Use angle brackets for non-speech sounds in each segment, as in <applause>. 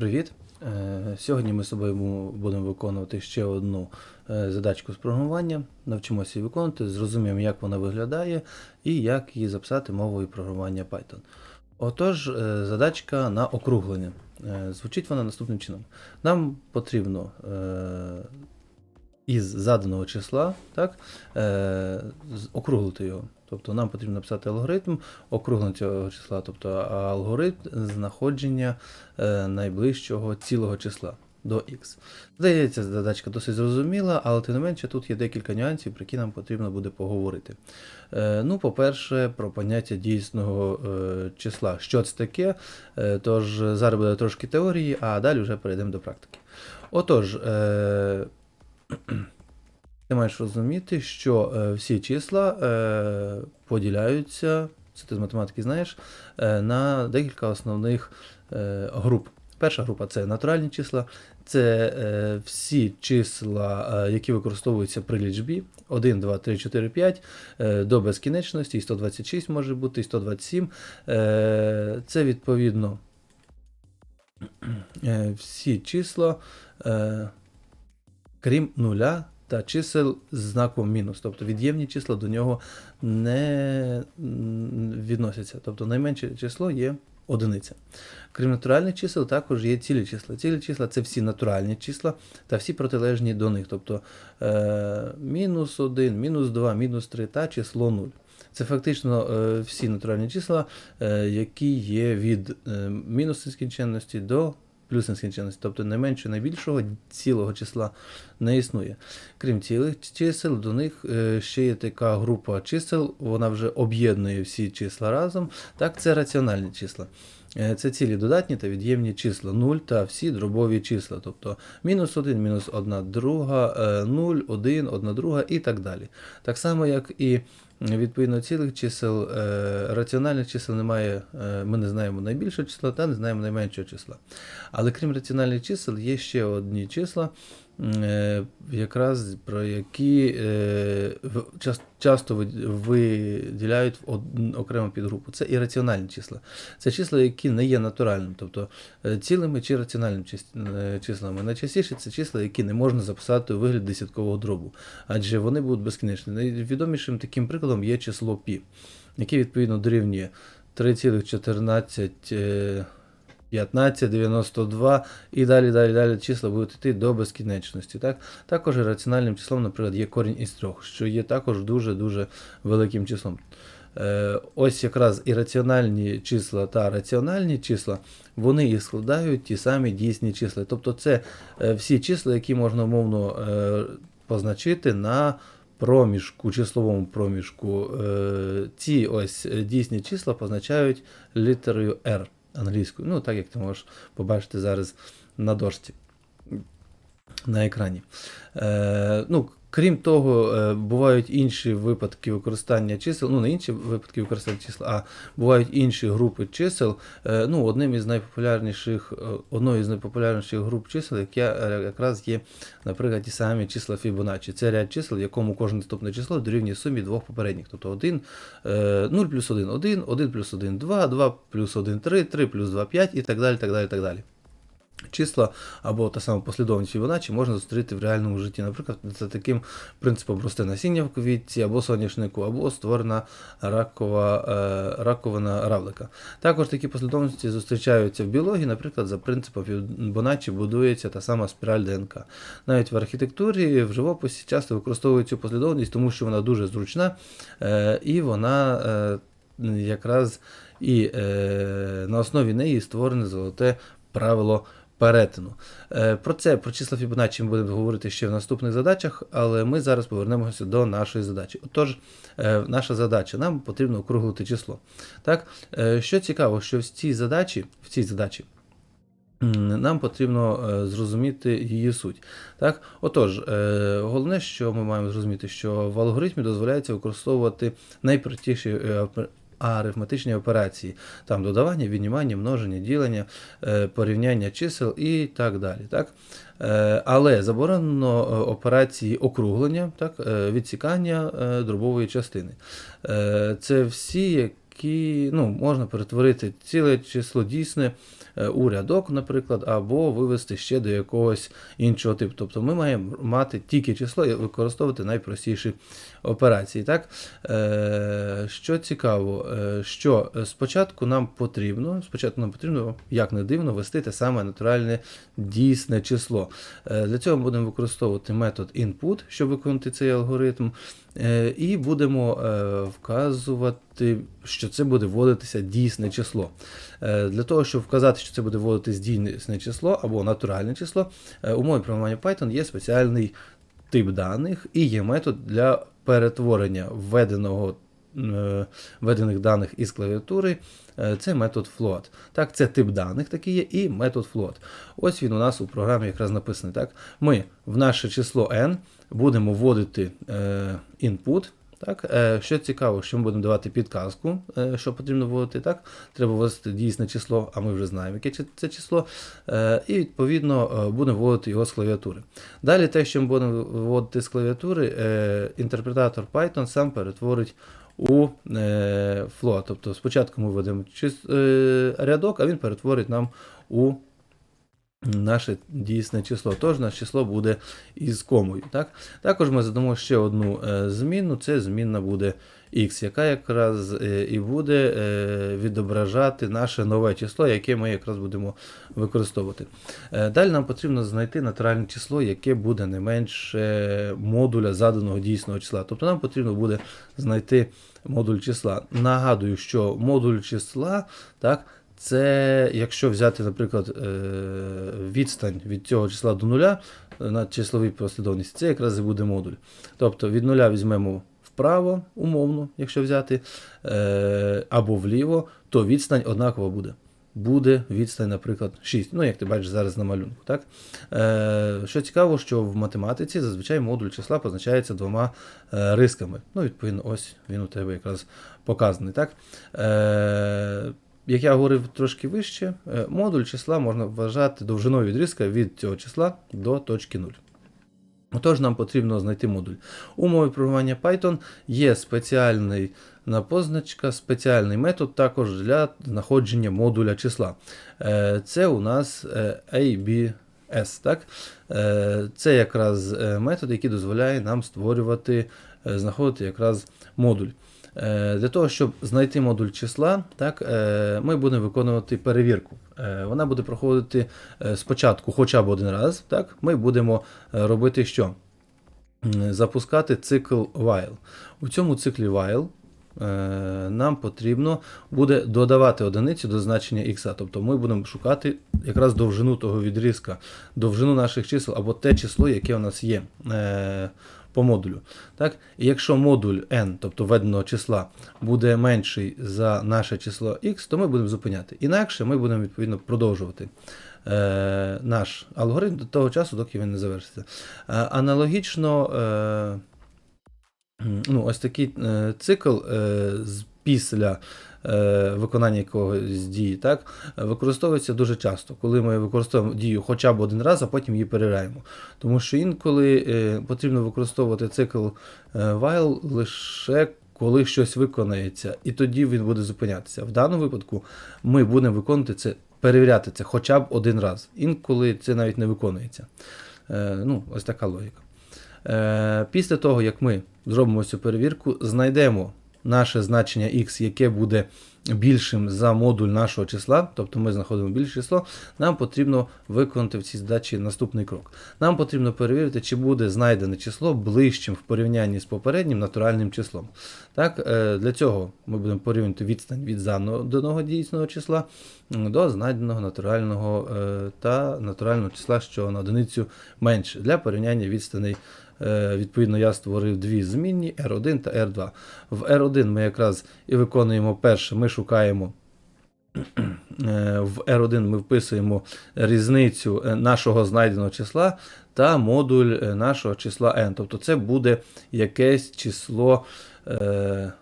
Привіт! Е, Сьогодні ми з собою будемо виконувати ще одну е, задачку з програмування. Навчимося її виконувати, зрозуміємо, як вона виглядає і як її записати мовою програмування Python. Отож, е, задачка на округлення. Звучить вона наступним чином. Нам потрібно із заданого числа так, округлити його. Тобто нам потрібно написати алгоритм округлення цього числа, тобто алгоритм знаходження е, найближчого цілого числа до x. Здається, задачка досить зрозуміла, але тим не менше тут є декілька нюансів, про які нам потрібно буде поговорити. Е, ну, по-перше, про поняття дійсного е, числа. Що це таке? Тож зараз буде трошки теорії, а далі вже перейдемо до практики. Отож, ти маєш розуміти, що е, всі числа е, поділяються, це ти з математики знаєш, е, на декілька основних груп. Перша група це натуральні числа, це всі числа, які використовуються при лічбі 1, 2, 3, 4, 5 е, до безкінечності, і 126 може бути, і 127. Е, це відповідно всі числа, крім нуля та чисел з знаком мінус. Тобто від'ємні числа до нього не відносяться. Тобто найменше число є одиниця. Крім натуральних чисел, також є цілі числа. Цілі числа це всі натуральні числа та всі протилежні до них. Тобто е, мінус 1, мінус 2, мінус 3 та число 0. Це фактично е, всі натуральні числа, е, які є від е, мінус нескінченності до плюс нескінченності. Тобто найменше найбільшого цілого числа не існує. Крім цілих чисел, до них е, ще є така група чисел, вона вже об'єднує всі числа разом. Так, це раціональні числа. Е, Це цілі додатні та від'ємні числа 0 та всі дробові числа, тобто мінус 1, мінус 1 друга, е, 0, 1, 1 друга і так далі. Так само, як і відповідно цілих чисел, е, раціональних чисел немає, е, ми не знаємо найбільшого числа та не знаємо найменшого числа. Але крім раціональних чисел, є ще одні числа, якраз про які е, часто виділяють в окрему підгрупу. Це ірраціональні числа. Це числа, які не є натуральними, тобто е, цілими чи раціональними е, числами. Найчастіше це числа, які не можна записати у вигляд десяткового дробу, адже вони будуть безкінечні. Найвідомішим таким прикладом є число π, яке відповідно дорівнює 3,14. 15, 92 і далі, далі, далі числа будуть йти до безкінечності. Так? Також і раціональним числом, наприклад, є корінь із трьох, що є також дуже-дуже великим числом. Е, ось якраз ірраціональні числа та раціональні числа, вони і складають ті самі дійсні числа. Тобто це е, всі числа, які можна умовно е, позначити на проміжку, числовому проміжку. Ці ось дійсні числа позначають літерою R англійською. Ну, так як ти можеш побачити зараз на дошці на екрані. Е, ну, крім того, е, бувають інші випадки використання чисел, ну не інші випадки використання чисел, а бувають інші групи чисел. Е, ну, одним із найпопулярніших, е, одною з найпопулярніших груп чисел, яке е, якраз є, наприклад, ті самі числа Fibonacci. Це ряд чисел, якому кожне наступне число дорівнює сумі двох попередніх. Тобто 1, е, 0 плюс 1 1, 1 плюс 1 2, 2 плюс 1 3, 3 плюс 2 5 і так далі. так далі, так далі. Числа або та сама послідовність Фібоначчі можна зустріти в реальному житті. Наприклад, за таким принципом росте насіння в квітці або соняшнику, або створена ракова, е, раковина равлика. Також такі послідовності зустрічаються в біології, наприклад, за принципом Фібоначчі будується та сама спіраль ДНК. Навіть в архітектурі, в живописі часто використовують цю послідовність, тому що вона дуже зручна е, і вона е, якраз і е, на основі неї створене золоте правило перетину. Е, Про це, про числа Фібоначчі ми будемо говорити ще в наступних задачах, але ми зараз повернемося до нашої задачі. Отож, е, наша задача, нам потрібно округлити число. Так? Е, Що цікаво, що в цій задачі, в цій задачі нам потрібно зрозуміти її суть. Так? Отож, головне, що ми маємо зрозуміти, що в алгоритмі дозволяється використовувати найпростіші е, арифметичні операції, там додавання, віднімання, множення, ділення, е, порівняння чисел і так далі. Так? Е, Але заборонено е, операції округлення, так? відсікання дробової частини. Це всі, які ну, можна перетворити ціле число дійсне у рядок, наприклад, або вивести ще до якогось іншого типу. Тобто ми маємо мати тільки число і використовувати найпростіші операції. Так? Е, Що цікаво, е, що спочатку нам потрібно, спочатку нам потрібно, як не дивно, ввести те саме натуральне дійсне число. Е, Для цього ми будемо використовувати метод input, щоб виконати цей алгоритм. Е, І будемо е, вказувати, що це буде вводитися дійсне число. Е, Для того, щоб вказати, що це буде вводитись дійсне число або натуральне число, е, у мові програмування Python є спеціальний тип даних і є метод для перетворення введеного. е, Введених даних із клавіатури, це метод float. Так, це тип даних такий є, і метод float. Ось він у нас у програмі якраз написаний. Так, ми в наше число n будемо вводити input. Так, е, що цікаво, що ми будемо давати підказку, е, що потрібно вводити. Так, треба вводити дійсне число, а ми вже знаємо, яке це число. Е, і відповідно будемо вводити його з клавіатури. Далі, те, що ми будемо вводити з клавіатури, інтерпретатор Python сам перетворить у float. Тобто спочатку ми введемо е, рядок, а він перетворить нам у наше дійсне число. Тож наше число буде із комою. Так? Також ми задамо ще одну е, змінну, це змінна буде x, яка якраз е, і буде е, відображати наше нове число, яке ми якраз будемо використовувати. Далі нам потрібно знайти натуральне число, яке буде не менше модуля заданого дійсного числа. Тобто нам потрібно буде знайти модуль числа. Нагадую, що модуль числа, так, це якщо взяти, наприклад, е, відстань від цього числа до нуля е, на числовій послідовності, це якраз і буде модуль. Тобто від нуля візьмемо вправо, умовно, якщо взяти, е, або вліво, то відстань однакова буде. Буде відстань, наприклад, 6. Ну, як ти бачиш зараз на малюнку. Так? Е, що цікаво, що в математиці зазвичай модуль числа позначається двома е, рисками. Ну, відповідно, ось він у тебе якраз показаний. Так? Е, як я говорив трошки вище, е, модуль числа можна вважати довжиною відрізка від цього числа до точки 0. Отож, нам потрібно знайти модуль. У мові програмування Python є спеціальний позначка, спеціальний метод також для знаходження модуля числа. Е, Це у нас е, ABS. Так? Це якраз метод, який дозволяє нам створювати, знаходити якраз модуль. Е, Для того, щоб знайти модуль числа, так, е, ми будемо виконувати перевірку. Е, Вона буде проходити спочатку хоча б один раз. Так, Ми будемо робити що? Запускати цикл while. У цьому циклі while нам потрібно буде додавати одиницю до значення x. Тобто ми будемо шукати якраз довжину того відрізка, довжину наших чисел або те число, яке у нас є. По модулю. Так? І якщо модуль n, тобто введеного числа, буде менший за наше число x, то ми будемо зупиняти. Інакше ми будемо відповідно продовжувати е, наш алгоритм до того часу, доки він не завершиться. Е, аналогічно, е, ну, ось такий е, цикл е, після виконання якогось дії, так, е, використовується дуже часто, коли ми використовуємо дію хоча б один раз, а потім її перевіряємо. Тому що інколи е, потрібно використовувати цикл е, while лише коли щось виконається, і тоді він буде зупинятися. В даному випадку ми будемо виконувати це, перевіряти це хоча б один раз. Інколи це навіть не виконується. Е, ну, ось така логіка. Е, після того, як ми зробимо цю перевірку, знайдемо наше значення x, яке буде більшим за модуль нашого числа, тобто ми знаходимо більше число, нам потрібно виконати в цій задачі наступний крок. Нам потрібно перевірити, чи буде знайдене число ближчим в порівнянні з попереднім натуральним числом. Так, е, Для цього ми будемо порівнювати відстань від заданого дійсного числа до знайденого натурального е, та натурального числа, що на одиницю менше. Для порівняння відстаней Відповідно, я створив дві змінні R1 та R2. В R1 ми якраз і виконуємо перше, ми шукаємо. е, В R1 ми вписуємо різницю е, нашого знайденого числа та модуль е, нашого числа n. Тобто це буде якесь число. е,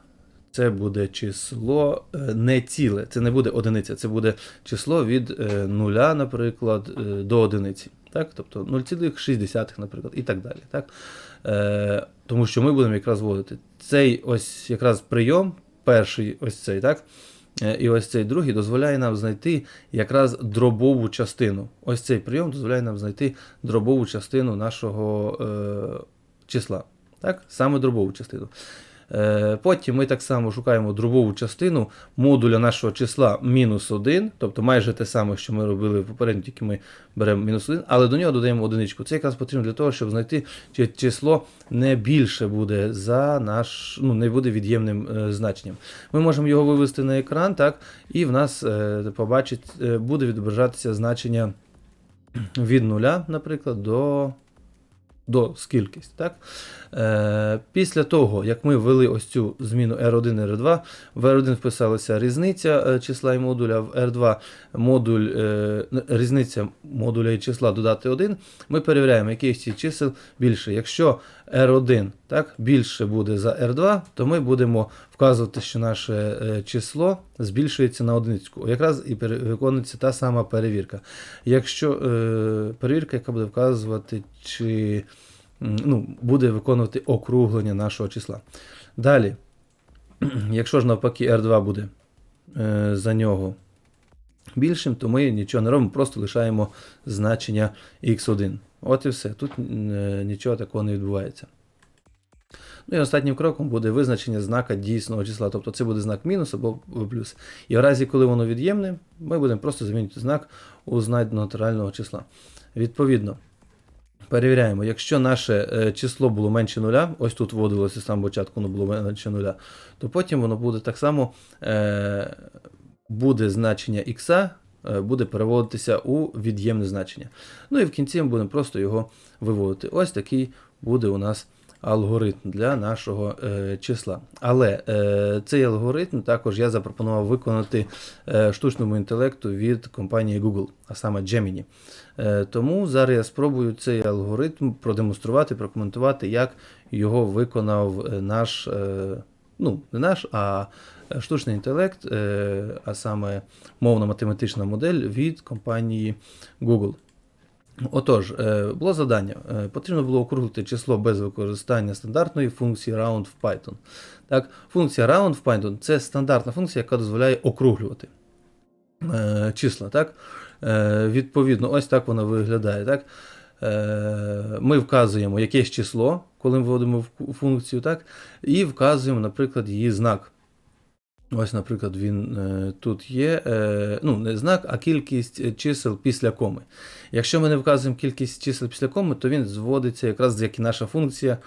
Це буде число е, не ціле, це не буде одиниця, це буде число від е, нуля, наприклад, е, до одиниці. Так? Тобто 0,6, наприклад, і так далі. Так? Е, тому що ми будемо якраз вводити цей ось якраз прийом перший ось цей, так? Е, І ось цей другий дозволяє нам знайти якраз дробову частину. Ось цей прийом дозволяє нам знайти дробову частину нашого е, числа. Так? Саме дробову частину. Е, Потім ми так само шукаємо дробову частину модуля нашого числа мінус 1, тобто майже те саме, що ми робили попередньо, тільки ми беремо мінус 1, але до нього додаємо одиничку. Це якраз потрібно для того, щоб знайти, чи число не більше буде за наш, ну, не буде від'ємним е, значенням. Ми можемо його вивести на екран, так, і в нас е, побачить, буде відображатися значення від нуля, наприклад, до до скількись. Так? Е, після того, як ми ввели ось цю зміну R1 і R2, в R1 вписалася різниця е, числа і модуля, в R2 модуль, е, різниця модуля і числа додати 1, ми перевіряємо, який з цих чисел більше. Якщо R1 так, більше буде за R2, то ми будемо вказувати, що наше е, число збільшується на одиницю. Якраз і виконується та сама перевірка. Якщо е, перевірка, яка буде вказувати, чи ну, буде виконувати округлення нашого числа. Далі, <clears throat> якщо ж навпаки R2 буде е, за нього більшим, то ми нічого не робимо, просто лишаємо значення x1. От і все. Тут е, нічого такого не відбувається. Ну і останнім кроком буде визначення знака дійсного числа. Тобто це буде знак мінус або плюс. І в разі, коли воно від'ємне, ми будемо просто замінювати знак у знайденого натурального числа. Відповідно, перевіряємо, якщо наше е, число було менше нуля, ось тут вводилося з самого початку, воно було менше нуля, то потім воно буде так само е, буде значення х е, буде переводитися у від'ємне значення. Ну і в кінці ми будемо просто його виводити. Ось такий буде у нас алгоритм для нашого е, числа. Але е, цей алгоритм також я запропонував виконати е, штучному інтелекту від компанії Google, а саме Gemini. Е, тому зараз я спробую цей алгоритм продемонструвати, прокоментувати, як його виконав е, наш, е, ну, не наш, а штучний інтелект, е, а саме мовно-математична модель від компанії Google. Отож, е, було завдання. Е, Потрібно було округлити число без використання стандартної функції round в Python. Так, функція round в Python це стандартна функція, яка дозволяє округлювати е, числа. Так? Відповідно, ось так вона виглядає. Так? Ми вказуємо якесь число, коли ми вводимо функцію, так? і вказуємо, наприклад, її знак. Ось, наприклад, він е, тут є. Е, ну, не знак, а кількість е, чисел після коми. Якщо ми не вказуємо кількість чисел після коми, то він зводиться якраз як і наша функція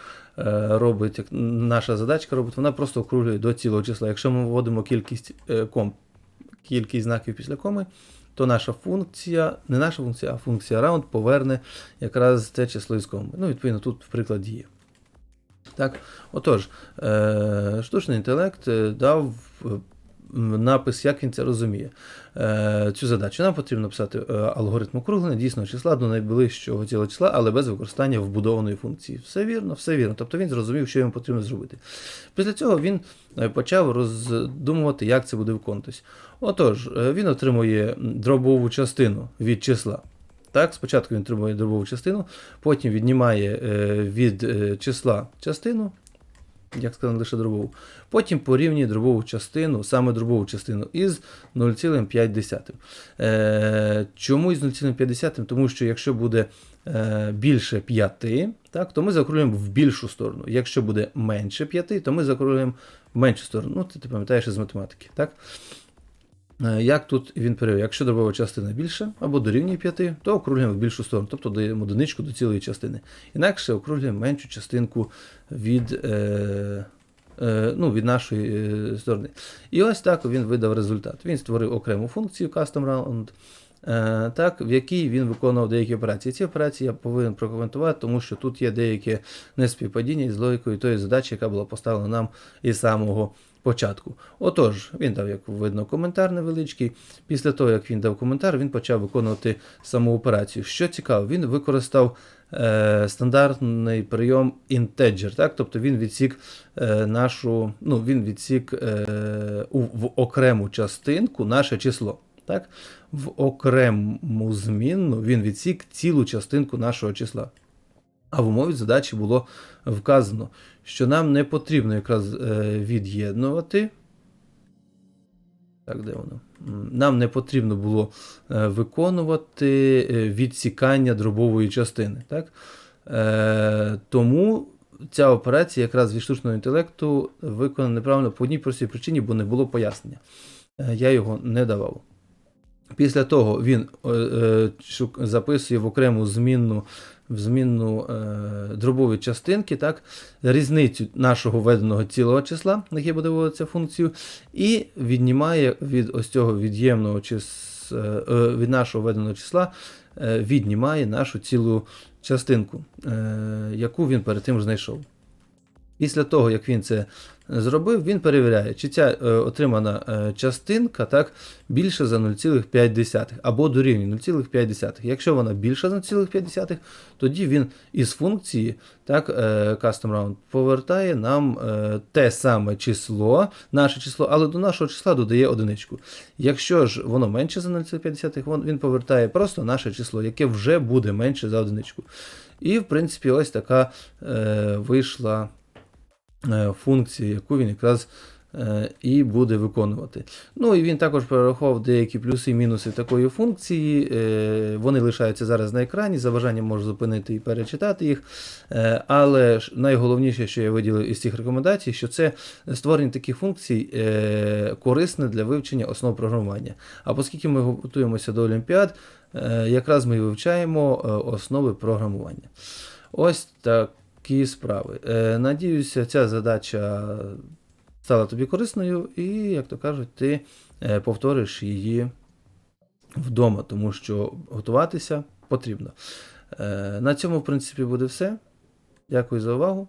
робить, як наша задачка робить, вона просто округлює до цілого числа. Якщо ми вводимо кількість ком, кількість знаків після коми, то наша функція, не наша функція, а функція round поверне якраз це число із коми. Ну, відповідно, тут в приклад є. Так, отож, е, штучний інтелект е, дав е, напис, як він це розуміє. Цю задачу нам потрібно писати алгоритм округлення дійсного числа до найближчого цілого числа, але без використання вбудованої функції. Все вірно, все вірно. Тобто він зрозумів, що йому потрібно зробити. Після цього він почав роздумувати, як це буде виконуватись. Отож, він отримує дробову частину від числа. Так, спочатку він отримує дробову частину, потім віднімає е, від е, числа частину, як сказано, лише дробову. Потім порівнює дробову частину, саме дробову частину із 0,5. Е, чому із 0,5? Тому що якщо буде більше 5, так, то ми закруглюємо в більшу сторону. Якщо буде менше 5, то ми закруглюємо в меншу сторону. Ну, ти, ти пам'ятаєш із математики. так? Е, Як тут він перевіряє? Якщо дробова частина більша або дорівнює 5, то округлюємо в більшу сторону, тобто даємо одиничку до цілої частини. Інакше округлюємо меншу частинку від, е, е, ну, від нашої е, сторони. І ось так він видав результат. Він створив окрему функцію Custom Round, е, так, в якій він виконував деякі операції. Ці операції я повинен прокоментувати, тому що тут є деяке неспівпадіння із логікою тої задачі, яка була поставлена нам із самого початку. Отож, він дав, як видно, коментар невеличкий. Після того, як він дав коментар, він почав виконувати саму операцію. Що цікаво, він використав е, стандартний прийом integer, так? тобто він відсік е, нашу, ну, він відсік е, у, в окрему частинку наше число. Так? В окрему змінну він відсік цілу частинку нашого числа. А в умові задачі було вказано, що нам не потрібно якраз е, від'єднувати Так, де воно? Нам не потрібно було е, виконувати е, відсікання дробової частини. Так? Тому ця операція якраз від штучного інтелекту виконана неправильно по одній простій причині, бо не було пояснення. Я його не давав. Після того він е, е, записує в окрему змінну, в змінну е, дробові частинки, так, різницю нашого введеного цілого числа, на яке буде вводитися функцію, і віднімає від ось цього від'ємного чис, від нашого введеного числа, віднімає нашу цілу частинку, яку він перед тим знайшов. Після того, як він це зробив, він перевіряє, чи ця е, отримана е, частинка так, більше за 0,5 або дорівнює 0,5. Якщо вона більша за 0,5, тоді він із функції так, е, custom round повертає нам те саме число, наше число, але до нашого числа додає одиничку. Якщо ж воно менше за 0,5, він повертає просто наше число, яке вже буде менше за одиничку. І, в принципі, ось така е, вийшла е, функція, яку він якраз е, і буде виконувати. Ну і він також перерахував деякі плюси і мінуси такої функції. Е, Вони лишаються зараз на екрані. За бажанням можу зупинити і перечитати їх. Але найголовніше, що я виділив із цих рекомендацій, що це створення таких функцій корисне для вивчення основ програмування. А оскільки ми готуємося до Олімпіад, якраз ми вивчаємо основи програмування. Ось такі справи. Е, Надіюся, ця задача стала тобі корисною, і, як то кажуть, ти е, повториш її вдома, тому що готуватися потрібно. Е, На цьому, в принципі, буде все. Дякую за увагу.